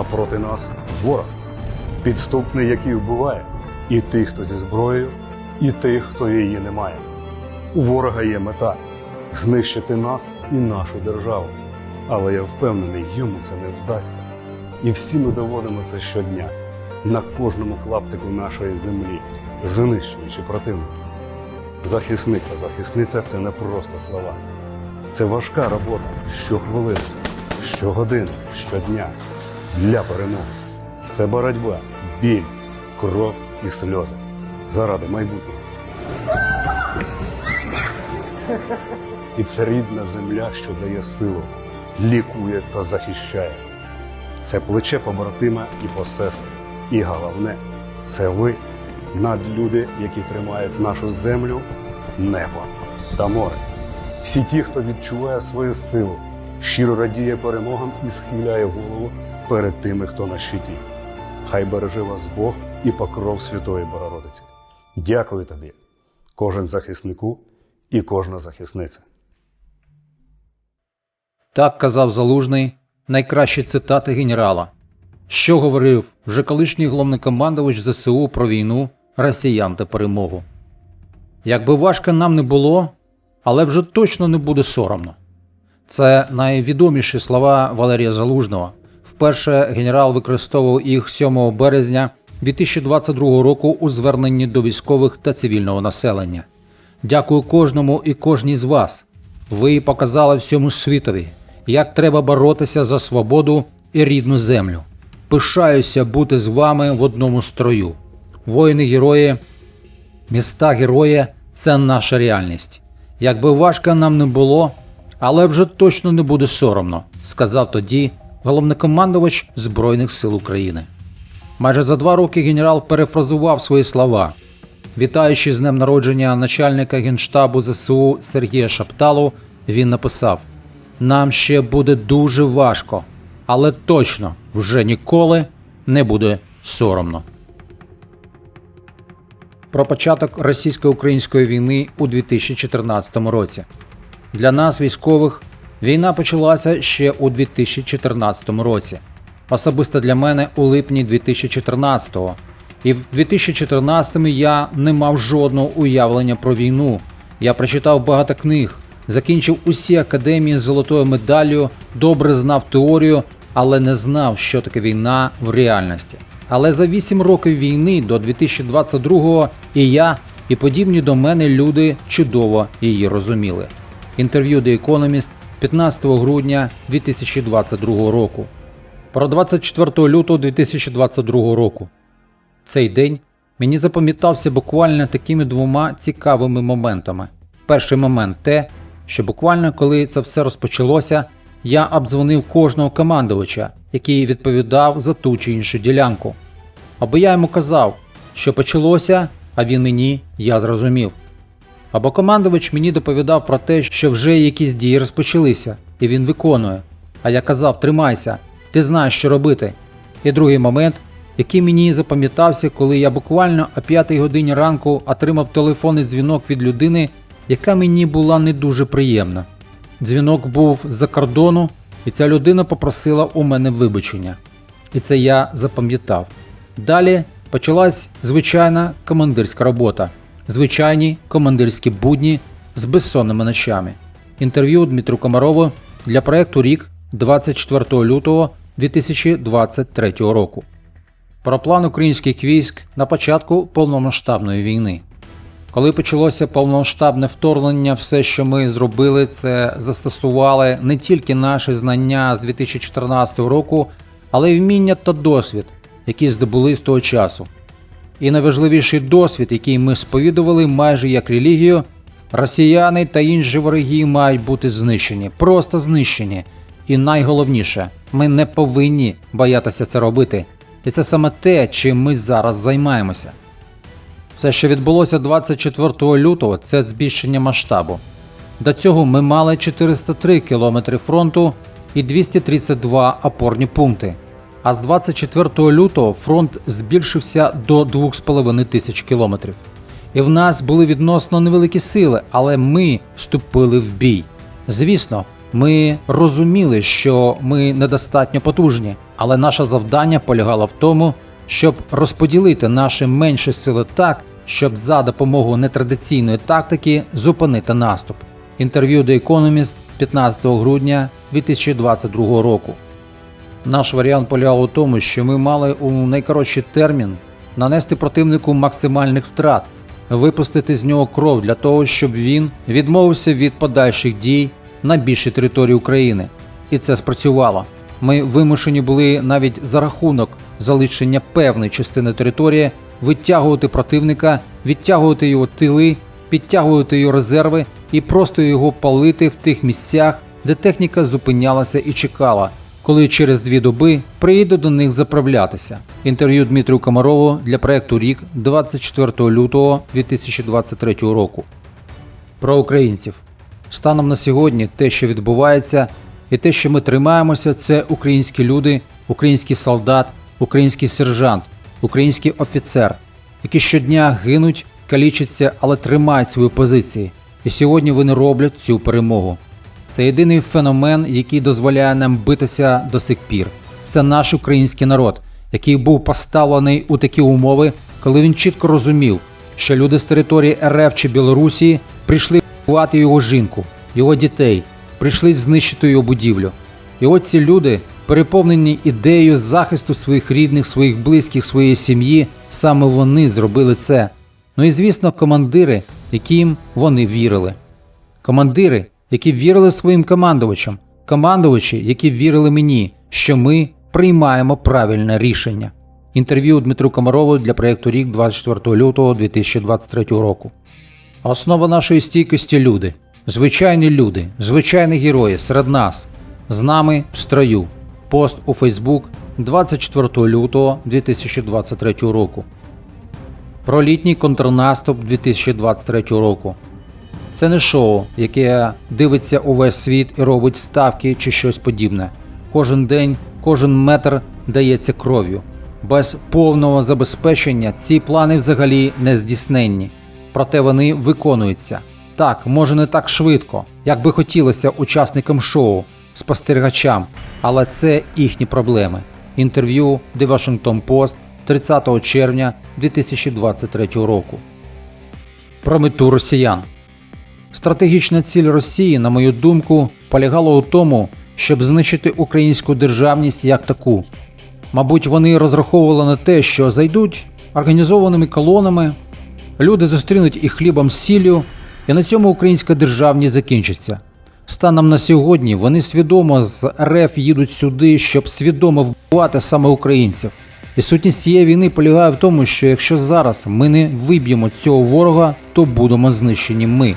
напроти нас ворог, підступний, який вбиває і тих, хто зі зброєю, і тих, хто її не має. У ворога є мета знищити нас і нашу державу. Але я впевнений, йому це не вдасться. І всі ми доводимо це щодня на кожному клаптику нашої землі, знищуючи противника. Захисник та захисниця це не просто слова. Це важка робота щохвилини, щогодини, щодня для перемоги. Це боротьба, біль, кров і сльози заради майбутнього. І це рідна земля, що дає силу, лікує та захищає. Це плече побратима і посестри. І головне, це ви, надлюди, які тримають нашу землю, небо та море. Всі ті, хто відчуває свою силу, щиро радіє перемогам і схиляє голову перед тими, хто на щиті. Хай береже вас Бог і покров Святої Богородиці. Дякую тобі, кожен захиснику і кожна захисниця. Так казав Залужний найкращі цитати генерала. Що говорив вже колишній головнокомандувач ЗСУ про війну, росіян та перемогу. Якби важко нам не було, але вже точно не буде соромно. Це найвідоміші слова Валерія Залужного. Вперше генерал використовував їх 7 березня 2022 року у зверненні до військових та цивільного населення. Дякую кожному і кожній з вас. Ви показали всьому світові, як треба боротися за свободу і рідну землю. Пишаюся бути з вами в одному строю. Воїни герої, міста герої це наша реальність. Якби важко нам не було, але вже точно не буде соромно, сказав тоді головнокомандувач Збройних сил України. Майже за два роки генерал перефразував свої слова. Вітаючи з днем народження начальника генштабу ЗСУ Сергія Шапталу, він написав: Нам ще буде дуже важко, але точно вже ніколи не буде соромно. Про початок російсько-української війни у 2014 році. Для нас, військових, війна почалася ще у 2014 році. Особисто для мене у липні 2014-го. І в 2014-му я не мав жодного уявлення про війну. Я прочитав багато книг, закінчив усі академії з золотою медаллю, добре знав теорію, але не знав, що таке війна в реальності. Але за 8 років війни до 2022-го і я, і подібні до мене люди чудово її розуміли. Інтерв'ю The Economist 15 грудня 2022 року. Про 24 лютого 2022 року. Цей день мені запам'ятався буквально такими двома цікавими моментами. Перший момент те, що буквально коли це все розпочалося, я обдзвонив кожного командувача, який відповідав за ту чи іншу ділянку. Або я йому казав, що почалося, а він мені я зрозумів. Або командувач мені доповідав про те, що вже якісь дії розпочалися, і він виконує. А я казав: тримайся, ти знаєш, що робити. І другий момент, який мені запам'ятався, коли я буквально о 5 годині ранку отримав телефонний дзвінок від людини, яка мені була не дуже приємна. Дзвінок був з-за кордону, і ця людина попросила у мене вибачення. І це я запам'ятав. Далі почалась звичайна командирська робота, звичайні командирські будні з безсонними ночами. Інтерв'ю Дмитру Комарову для проекту Рік 24 лютого 2023 року. Про план українських військ на початку повномасштабної війни. Коли почалося повномасштабне вторгнення, все, що ми зробили, це застосували не тільки наші знання з 2014 року, але й вміння та досвід, які здобули з того часу. І найважливіший досвід, який ми сповідували майже як релігію, росіяни та інші вороги мають бути знищені, просто знищені. І найголовніше, ми не повинні боятися це робити. І це саме те, чим ми зараз займаємося. Все, що відбулося 24 лютого, це збільшення масштабу. До цього ми мали 403 км фронту і 232 опорні пункти. А з 24 лютого фронт збільшився до 2,5 тисяч кілометрів. І в нас були відносно невеликі сили, але ми вступили в бій. Звісно, Ми розуміли, що ми недостатньо потужні, але наше завдання полягало в тому, щоб розподілити наші менші сили так, щоб за допомогою нетрадиційної тактики зупинити наступ. Інтерв'ю The Economist 15 грудня 2022 року. Наш варіант полягав у тому, що ми мали у найкоротший термін нанести противнику максимальних втрат, випустити з нього кров для того, щоб він відмовився від подальших дій на більшій території України. І це спрацювало. Ми вимушені були навіть за рахунок залишення певної частини території витягувати противника, відтягувати його тили, підтягувати його резерви і просто його палити в тих місцях, де техніка зупинялася і чекала, коли через дві доби приїде до них заправлятися. Інтерв'ю Дмитрію Комарову для проекту Рік 24 лютого 2023 року. Про українців. Станом на сьогодні те, що відбувається, і те, що ми тримаємося, це українські люди, український солдат, український сержант, український офіцер, які щодня гинуть, калічаться, але тримають свої позиції. І сьогодні вони роблять цю перемогу. Це єдиний феномен, який дозволяє нам битися до сих пір. Це наш український народ, який був поставлений у такі умови, коли він чітко розумів, що люди з території РФ чи Білорусі прийшли вбивати його жінку, його дітей, прийшли знищити його будівлю. І от ці люди, переповнені ідеєю захисту своїх рідних, своїх близьких, своєї сім'ї, саме вони зробили це. Ну і звісно, командири, яким вони вірили. Командири, які вірили своїм командувачам, командувачі, які вірили мені, що ми приймаємо правильне рішення. Інтерв'ю Дмитру Комарову для проєкту Рік 24 лютого 2023 року. Основа нашої стійкості люди, звичайні люди, звичайні герої серед нас, з нами в строю. Пост у Фейсбук 24 лютого 2023 року. Про літній контрнаступ 2023 року. Це не шоу, яке дивиться увесь світ і робить ставки чи щось подібне. Кожен день, кожен метр дається кров'ю. Без повного забезпечення ці плани взагалі не здійсненні. Проте вони виконуються. Так, може не так швидко, як би хотілося учасникам шоу, спостерігачам, але це їхні проблеми. Інтерв'ю The Washington Post 30 червня 2023 року. Про мету росіян. Стратегічна ціль Росії, на мою думку, полягала у тому, щоб знищити українську державність як таку. Мабуть, вони розраховували на те, що зайдуть організованими колонами, люди зустрінуть їх хлібом з сіллю, і на цьому українська державність закінчиться. Станом на сьогодні вони свідомо з РФ їдуть сюди, щоб свідомо вбивати саме українців. І сутність цієї війни полягає в тому, що якщо зараз ми не виб'ємо цього ворога, то будемо знищені ми.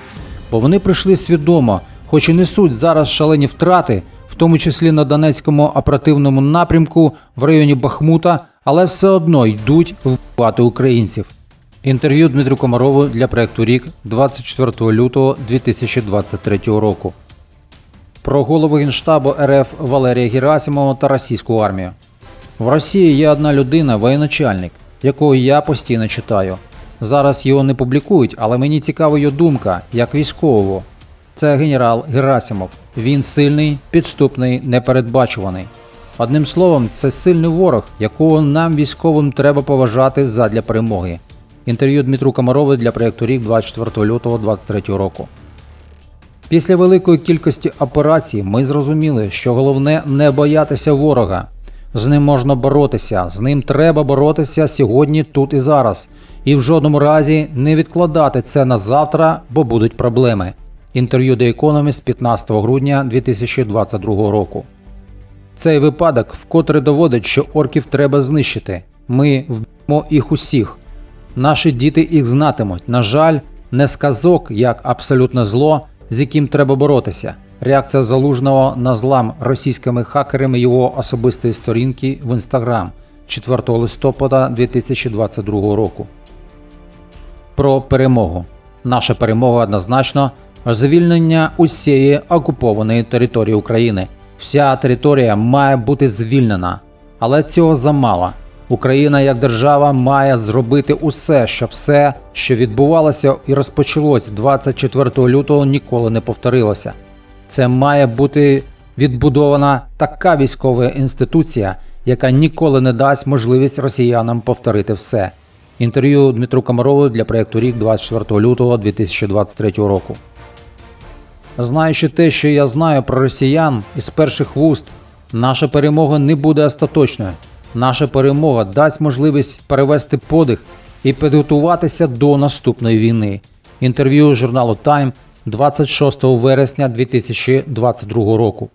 Бо вони прийшли свідомо, хоч і несуть зараз шалені втрати, в тому числі на Донецькому оперативному напрямку в районі Бахмута, але все одно йдуть вбивати українців. Інтерв'ю Дмитру Комарову для проекту Рік 24 лютого 2023 року. Про голову Генштабу РФ Валерія Герасимова та російську армію. В Росії є одна людина, воєначальник, якого я постійно читаю. Зараз його не публікують, але мені цікава його думка як військового. Це генерал Герасимов. Він сильний, підступний, непередбачуваний. Одним словом, це сильний ворог, якого нам військовим треба поважати задля перемоги. Інтерв'ю Дмитру Комарову для проєкту Рік 24 лютого 2023 року. Після великої кількості операцій ми зрозуміли, що головне не боятися ворога. З ним можна боротися, з ним треба боротися сьогодні, тут і зараз. І в жодному разі не відкладати це на завтра, бо будуть проблеми. Інтерв'ю The Economist 15 грудня 2022 року. Цей випадок вкотре доводить, що орків треба знищити. Ми вб'ємо їх усіх. Наші діти їх знатимуть. На жаль, не сказок як абсолютне зло, з яким треба боротися. Реакція залужного на злам російськими хакерами його особистої сторінки в Інстаграм 4 листопада 2022 року. Про перемогу. Наша перемога однозначно звільнення усієї окупованої території України. Вся територія має бути звільнена, але цього замало. Україна як держава має зробити усе, щоб все, що відбувалося і розпочалось 24 лютого, ніколи не повторилося. Це має бути відбудована така військова інституція, яка ніколи не дасть можливість росіянам повторити все. Інтерв'ю Дмитру Комарову для проєкту Рік 24 лютого 2023 року. Знаючи те, що я знаю про росіян із перших вуст, наша перемога не буде остаточною. Наша перемога дасть можливість перевести подих і підготуватися до наступної війни. Інтерв'ю журналу Time 26 вересня 2022 року.